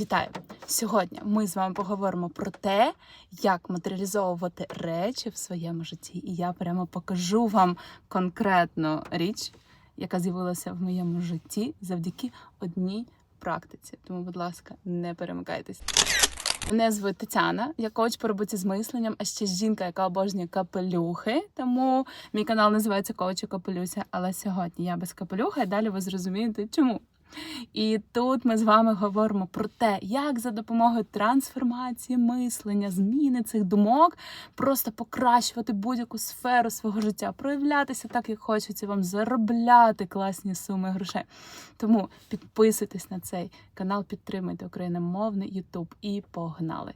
Вітаю! Сьогодні ми з вами поговоримо про те, як матеріалізовувати речі в своєму житті. І я прямо покажу вам конкретну річ, яка з'явилася в моєму житті завдяки одній практиці. Тому, будь ласка, не перемикайтесь. Мене звуть Тетяна, я коуч по роботі з мисленням, а ще жінка, яка обожнює капелюхи. Тому мій канал називається Коучу Капелюся. Але сьогодні я без капелюха, і далі ви зрозумієте, чому. І тут ми з вами говоримо про те, як за допомогою трансформації мислення, зміни цих думок, просто покращувати будь-яку сферу свого життя, проявлятися так, як хочеться вам, заробляти класні суми грошей. Тому підписуйтесь на цей канал, підтримуйте україномовний YouTube і погнали!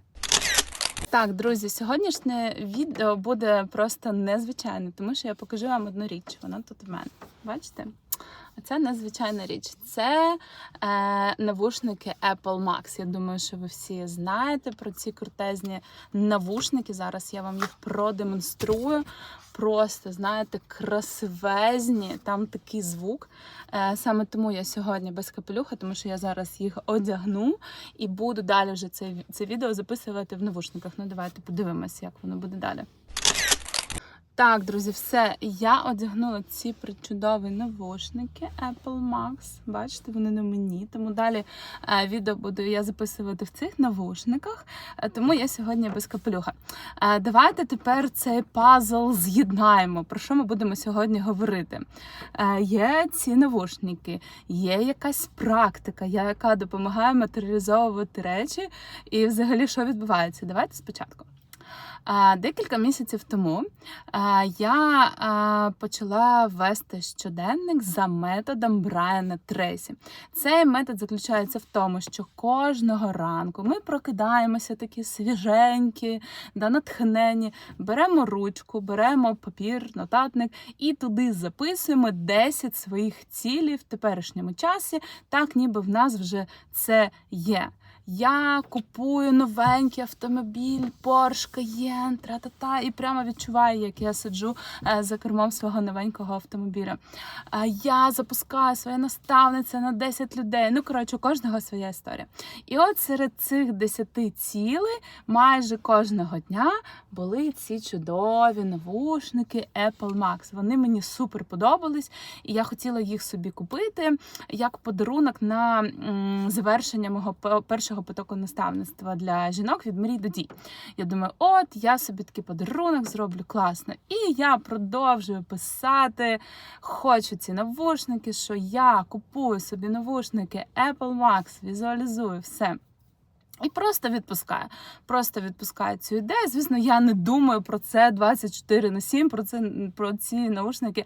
Так, друзі, сьогоднішнє відео буде просто незвичайне, тому що я покажу вам одну річ. Вона тут в мене. Бачите? Оце незвичайна річ. Це е, навушники Apple Max. Я думаю, що ви всі знаєте про ці крутезні навушники. Зараз я вам їх продемонструю. Просто, знаєте, красивезні, там такий звук. Е, саме тому я сьогодні без капелюха, тому що я зараз їх одягну і буду далі вже це, це відео записувати в навушниках. Ну, давайте подивимося, як воно буде далі. Так, друзі, все. Я одягнула ці причудові навушники Apple Max. Бачите, вони на мені. Тому далі е, відео буду я записувати в цих навушниках. Е, тому я сьогодні без капелюха. Е, давайте тепер цей пазл з'єднаємо. Про що ми будемо сьогодні говорити? Є ці навушники, є якась практика, яка допомагає матеріалізовувати речі. І взагалі, що відбувається? Давайте спочатку. Декілька місяців тому я почала вести щоденник за методом Брайана Трейсі. Цей метод заключається в тому, що кожного ранку ми прокидаємося такі свіженькі, да, натхнені, беремо ручку, беремо папір, нотатник і туди записуємо 10 своїх цілей в теперішньому часі, так ніби в нас вже це є. Я купую новенький автомобіль, Porsche Cayenne, тра-та-та, і прямо відчуваю, як я сиджу е, за кермом свого новенького автомобіля. Е, Я запускаю своє наставниця на 10 людей. Ну, коротше, у кожного своя історія. І от серед цих 10 цілей майже кожного дня були ці чудові навушники Apple Max. Вони мені супер подобались, і я хотіла їх собі купити як подарунок на завершення мого пе- першого потоку наставництва для жінок від мрій до дій. Я думаю, от я собі такий подарунок зроблю класно. І я продовжую писати. Хочу ці навушники, що я купую собі навушники Apple Max, візуалізую все. І просто відпускаю. Просто відпускаю цю ідею. Звісно, я не думаю про це 24 на 7, про це про ці наушники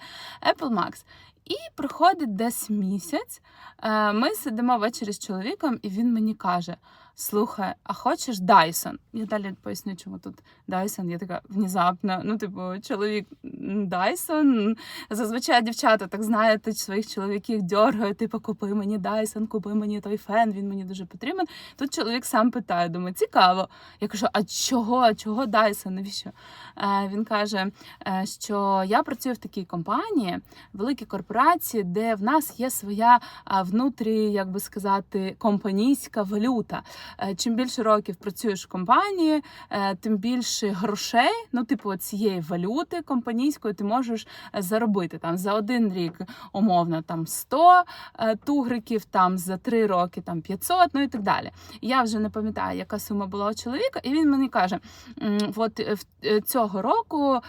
Apple Max. І приходить десь місяць. е, Ми сидимо ввечері з чоловіком, і він мені каже: Слухай, а хочеш Dyson? Я далі поясню, чому тут Dyson. Я така внезапно. Ну, типу, чоловік Dyson. Зазвичай дівчата так знаєте, своїх чоловіків дергають, типу, купи мені Dyson, купи мені той фен, він мені дуже потрібен. Тут чоловік сам питає, думаю, цікаво. Я кажу, а чого? Чого Dyson? Навіщо? Е, Він каже, е, що я працюю в такій компанії, великій корпорації, де в нас є своя внутрі, як би сказати, компанійська валюта. Е, Чим більше років працюєш в компанії, е, тим більше грошей, ну, типу, цієї валюти компанійської ти можеш е, заробити там за один рік, умовно, там 100 е, тугриків, там за три роки там 500, ну і так далі. Я вже не пам'ятаю, яка сума була у чоловіка, і він мені каже: от цього року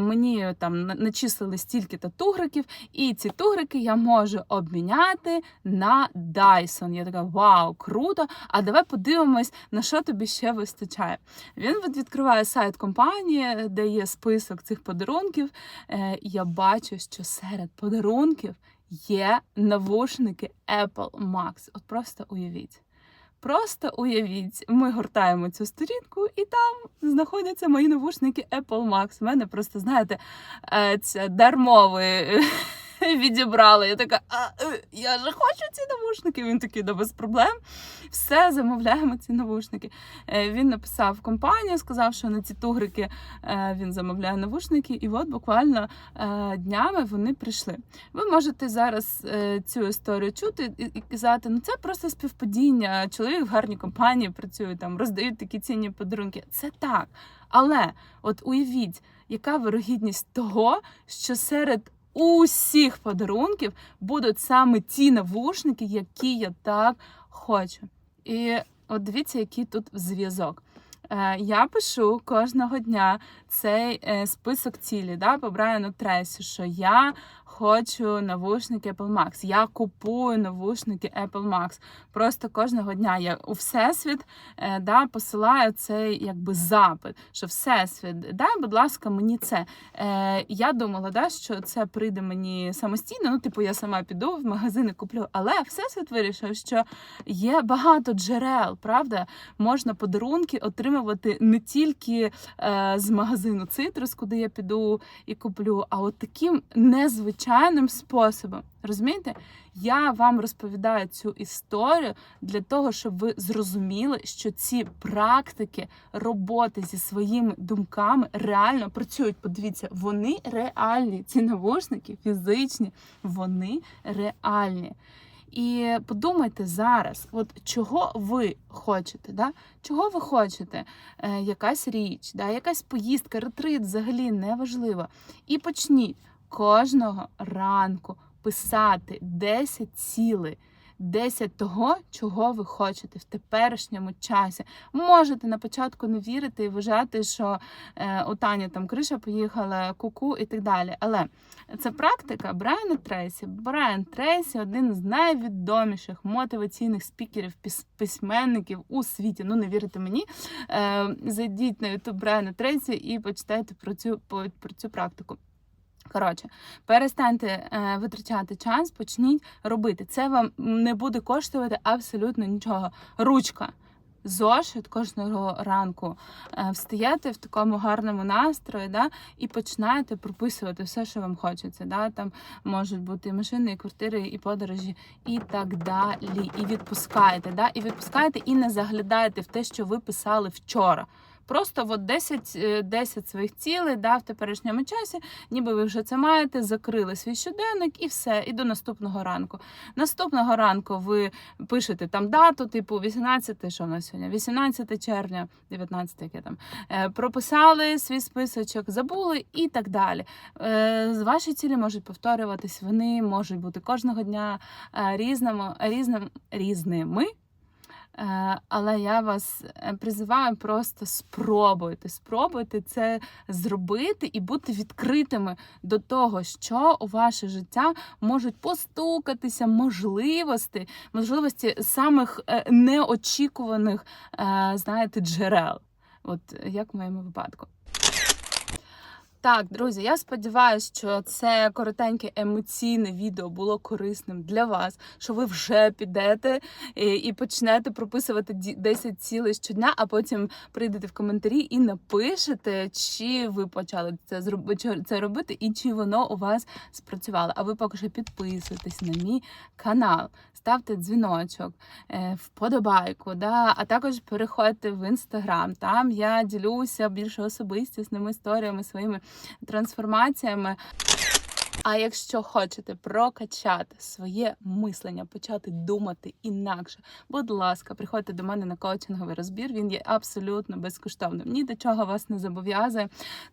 мені там начислили стільки-то тугриків, і ці тугрики я можу обміняти на Dyson. Я така, вау, круто! А давай подивимось, на що тобі ще вистачає. Він відкриває сайт компанії, де є список цих подарунків. е, І я бачу, що серед подарунків є навушники Apple Max. От просто уявіть. Просто уявіть, ми гортаємо цю сторінку, і там знаходяться мої навушники Apple Max. У мене просто, знаєте, е, це дармовий відібрали. Я така, а е, я же хочу ці навушники. Він такий, да без проблем. Все, замовляємо ці навушники. Е, Він написав компанію, сказав, що на ці тугрики е, він замовляє навушники, і от буквально днями вони прийшли. Ви можете зараз цю історію чути і казати, ну це просто співпадіння. Чоловік в гарній компанії працює там, роздають такі цінні подарунки. Це так. Але от уявіть, яка вирогідність того, що серед усіх подарунків будуть саме ті навушники, які я так хочу. І от дивіться, який тут зв'язок. Е, Я пишу кожного дня цей е, список цілі да, по Брайану Тресі, що я хочу навушники Apple Max. Я купую навушники Apple Max. Просто кожного дня я у всесвіт е, да, посилаю цей якби запит, що всесвіт, дай, будь ласка, мені це. Е, я думала, да, що це прийде мені самостійно. Ну, типу, я сама піду в магазин і куплю. Але всесвіт вирішив, що є багато джерел, правда? Можна подарунки отримувати не тільки е, з магазину Цитрус, куди я піду і куплю, а от таким незвичайним способом. Розумієте? Я вам розповідаю цю історію для того, щоб ви зрозуміли, що ці практики роботи зі своїми думками реально працюють. Подивіться, вони реальні. Ці навушники фізичні, вони реальні. І подумайте зараз, от чого ви хочете, да? чого ви хочете? Е, якась річ, да? якась поїздка, ретрит взагалі не важливо. І почніть кожного ранку писати 10 цілей. 10 того, чого ви хочете в теперішньому часі. Можете на початку не вірити і вважати, що е, у Тані там криша поїхала, куку і так далі. Але це практика Брайана Трейсі. Брайан Трейсі один з найвідоміших мотиваційних спікерів, письменників у світі. Ну, не вірите мені. Е, зайдіть на ютуб Брайана Трейсі і почитайте про цю, про цю практику. Коротше, перестаньте е, витрачати час, почніть робити. Це вам не буде коштувати абсолютно нічого. Ручка. Зошит кожного ранку е, встаєте в такому гарному настрої, да, і починаєте прописувати все, що вам хочеться. Да? Там можуть бути і машини, і квартири, і подорожі, і так далі. І відпускаєте, да? і відпускаєте, і не заглядаєте в те, що ви писали вчора. Просто от 10, е, 10 своїх цілей да, в теперішньому часі, ніби ви вже це маєте, закрили свій щоденник і все, і до наступного ранку. Наступного ранку ви пишете там дату, типу 18, що в нас сьогодні? 18 червня, 19 яке там. Е, прописали свій списочок, забули і так далі. Е, ваші цілі можуть повторюватись, вони можуть бути кожного дня е, різними, різними. Е, Але я вас е, призиваю просто спробуйте, спробуйте це зробити і бути відкритими до того, що у ваше життя можуть постукатися можливості, можливості самих е, неочікуваних, знаєте, джерел. От як в моєму випадку. Так, друзі, я сподіваюся, що це коротеньке емоційне відео було корисним для вас, що ви вже підете і, і почнете прописувати ді- 10 цілей щодня, а потім прийдете в коментарі і напишете, чи ви почали це робити, і чи воно у вас спрацювало. А ви поки що підписуйтесь на мій канал, ставте дзвіночок, е, вподобайку, да? а також переходьте в інстаграм. Там я ділюся більше особистісними історіями своїми трансформаціями. А якщо хочете прокачати своє мислення, почати думати інакше, будь ласка, приходьте до мене на коучинговий розбір. Він є абсолютно безкоштовним. Ні до чого вас не зобов'язує.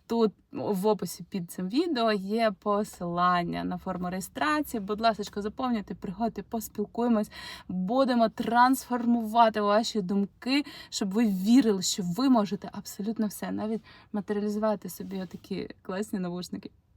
Тут в описі під цим відео є посилання на форму реєстрації. Будь ласка, заповнюйте, приходьте, поспілкуємось. Будемо трансформувати ваші думки, щоб ви вірили, що ви можете абсолютно все, навіть матеріалізувати собі отакі класні навушники.